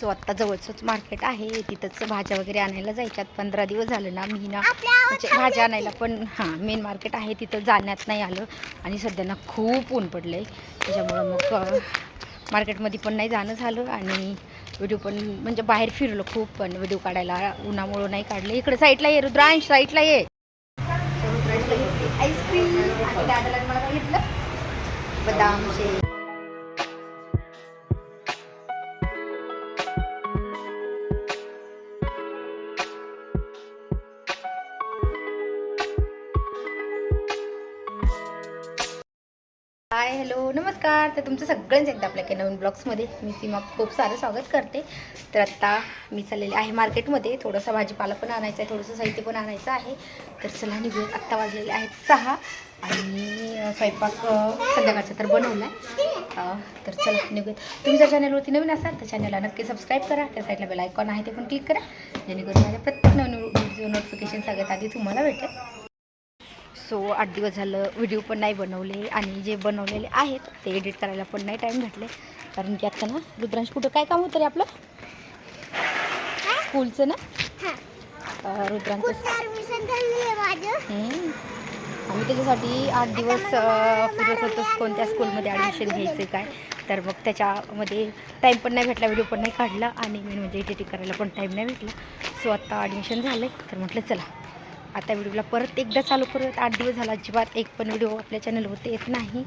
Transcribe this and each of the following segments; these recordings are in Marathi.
सो आत्ता जवळचंच मार्केट आहे. तिथंच भाज्या वगैरे आणायला जायच्यात. पंधरा दिवस झालं ना मी ना म्हणजे भाज्या आणायला पण हां मेन मार्केट आहे. तिथं जाण्यात नाही आलं आणि सध्या ना खूप ऊन पडलं आहे त्याच्यामुळं मग मार्केटमध्ये पण नाही जाणं झालं आणि व्हिडिओ पण म्हणजे बाहेर फिरलो खूप पण व्हिडिओ काढायला उन्हामुळं नाही काढले. इकडे साईडला ये रुद्रांश साईडला ये. आईस्क्रीम दादाला मला घेतलं बदाम शेक हाय हॅलो नमस्कार. तर तुमचं सगळ्यांचं एकदा आपल्या काही नवीन ब्लॉग्समध्ये मी सीमा खूप सारं स्वागत करते. तर आत्ता मी चाललेले आहे मार्केटमध्ये. थोडंसं भाजीपाला पण आणायचं आहे थोडंसं साहित्य पण आणायचं आहे. तर चला निघूया आत्ता वाजलेले आहेत सहा आणि स्वयंपाक संध्याकाळचा तर बनवला आहे तर चला निघूयात. तुम्ही जर चॅनलवरती नवीन असाल तर चॅनलला नक्की सबस्क्राईब करा. त्या साईडला बेल आयकॉन आहे ते पण क्लिक करा. जेणेकरून माझ्या प्रत्येक नवीन व्हिडिओ नोटिफिकेशन सगळ्यात आधी तुम्हाला भेटेल. सो आठ दिवस झालं व्हिडिओ पण नाही बनवले आणि जे बनवलेले आहेत ते एडिट करायला पण नाही टाईम भेटले. कारण की आता ना रुद्रांश कुठं काय काम होतं रे आपलं? स्कूलचं ना? हम्म. आम्ही त्याच्यासाठी आठ दिवस फिरत होतो कोणत्या स्कूलमध्ये ॲडमिशन घ्यायचं काय. तर मग त्याच्यामध्ये टाईम पण नाही भेटला व्हिडिओ पण नाही काढला आणि मेन म्हणजे एडिटिंग करायला पण टाईम नाही भेटला. सो आत्ता ॲडमिशन झालं तर म्हटलं चला आता व्हिडिओला परत एकदा चालू करूयात. आठ दिवस झाला अजिबात एक पण व्हिडिओ आपल्या चॅनलवरती येत नाही.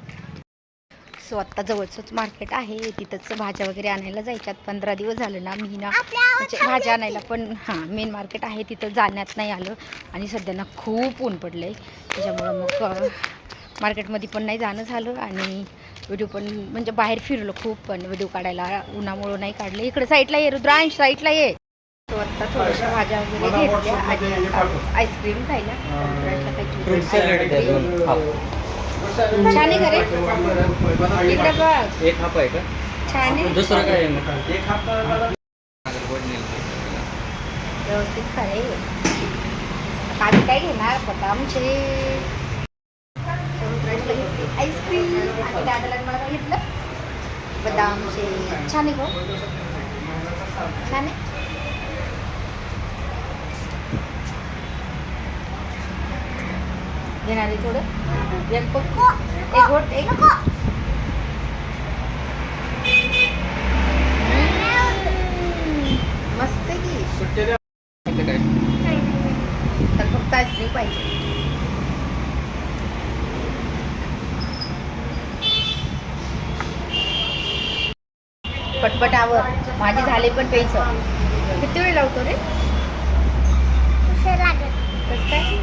सो आत्ता जवळचंच मार्केट आहे. तिथंच भाज्या वगैरे आणायला जायच्यात. पंधरा दिवस झालं ना मी ना म्हणजे भाज्या आणायला पण हां मेन मार्केट आहे. तिथं जाण्यात नाही आलं. आणि सध्या ना खूप ऊन पडलं आहे त्याच्यामुळं मग मार्केटमध्ये पण नाही जाणं झालं. आणि व्हिडिओ पण म्हणजे बाहेर फिरलो खूप पण व्हिडिओ काढायला उन्हामुळं नाही काढले. इकडे साईडला ये रुद्रांश साईडला ये. तो आत्ता थोड्याशा भाज्या वगैरे घेतल्या. आणि आईस्क्रीम खायला. छान आहे खरे इकडे बघ. एक हाप आहे का? छान आहे. दुसरं काय व्यवस्थित खरे काय घेणार? बदामचे आईस्क्रीम आणि दादाला मला घेतलं? बदामचे. छान आहे गो. छान आहे. घेणार आहे थोडं. एक एक गोट एक. मस्त की. तर फक्त आईस्क्रीम पाहिजे. पटपटावर माझे झाले पण पेचं किती वेळ लावतो रे? कसं